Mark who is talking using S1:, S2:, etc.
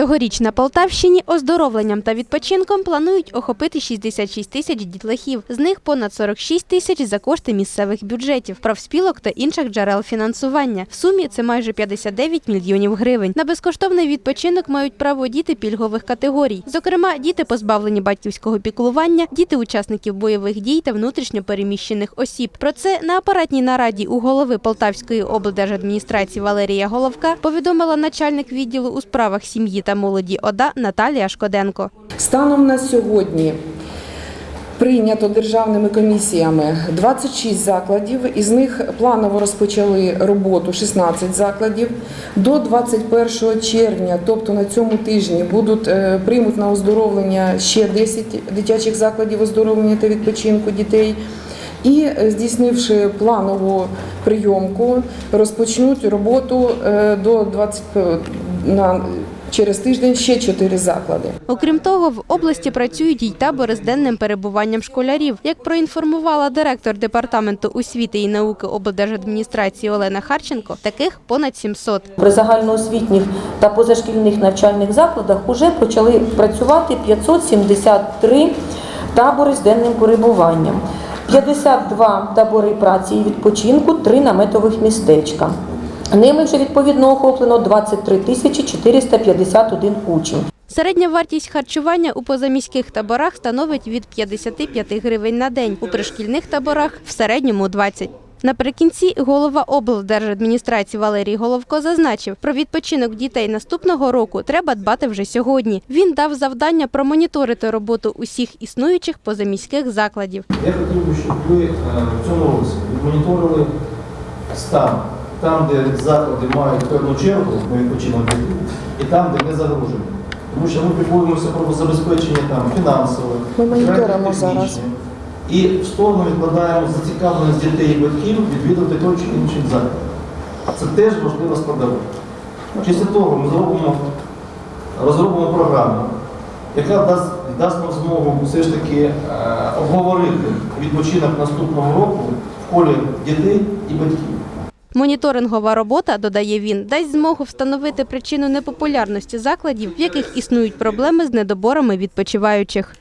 S1: Цьогоріч на Полтавщині оздоровленням та відпочинком планують охопити 66 тисяч дітлахів. З них понад 46 тисяч за кошти місцевих бюджетів, профспілок та інших джерел фінансування. В сумі це майже 59 мільйонів гривень. На безкоштовний відпочинок мають право діти пільгових категорій. Зокрема, діти позбавлені батьківського піклування, діти учасників бойових дій та внутрішньо переміщених осіб. Про це на апаратній нараді у голови Полтавської облдержадміністрації Валерія Головка повідомила начальник відділу у справах сім'ї та молоді ОДА Наталія Шкоденко.
S2: Станом на сьогодні прийнято державними комісіями 26 закладів, із них планово розпочали роботу 16 закладів. До 21 червня, тобто на цьому тижні, будуть е, приймуть на оздоровлення ще 10 дитячих закладів оздоровлення та відпочинку дітей. І е, здійснивши планову прийомку, розпочнуть роботу е, до 20 на через тиждень ще 4 заклади.
S1: Окрім того, в області працюють й табори з денним перебуванням школярів. Як проінформувала директор департаменту освіти і науки облдержадміністрації Олена Харченко, таких понад 700.
S3: При загальноосвітніх та позашкільних навчальних закладах вже почали працювати 573 табори з денним перебуванням, 52 табори праці і відпочинку, 3 наметових містечка. Ними вже відповідно охоплено 23 тисячі 451 учень.
S1: Середня вартість харчування у позаміських таборах становить від 55 гривень на день, у пришкільних таборах в середньому 20. Наприкінці голова облдержадміністрації Валерій Головко зазначив, про відпочинок дітей наступного року треба дбати вже сьогодні. Він дав завдання промоніторити роботу усіх існуючих позаміських закладів.
S4: Я хотів би, щоб ви е, в цьому році відмоніторили стан, там, де заклади мають певну чергу на відпочинок дітей, і там, де не загружені. Тому що ми піклуємося про забезпечення там фінансове,
S2: моніторимо зараз.
S4: І в сторону відкладаємо зацікавленість дітей і батьків відвідати той чи інший заклад. Це теж важлива складова. Після того ми зробимо, розробимо програму, яка дасть, дасть нам змогу все ж таки е, обговорити відпочинок наступного року в колі дітей і батьків.
S1: Моніторингова робота, додає він, дасть змогу встановити причину непопулярності закладів, в яких існують проблеми з недоборами відпочиваючих.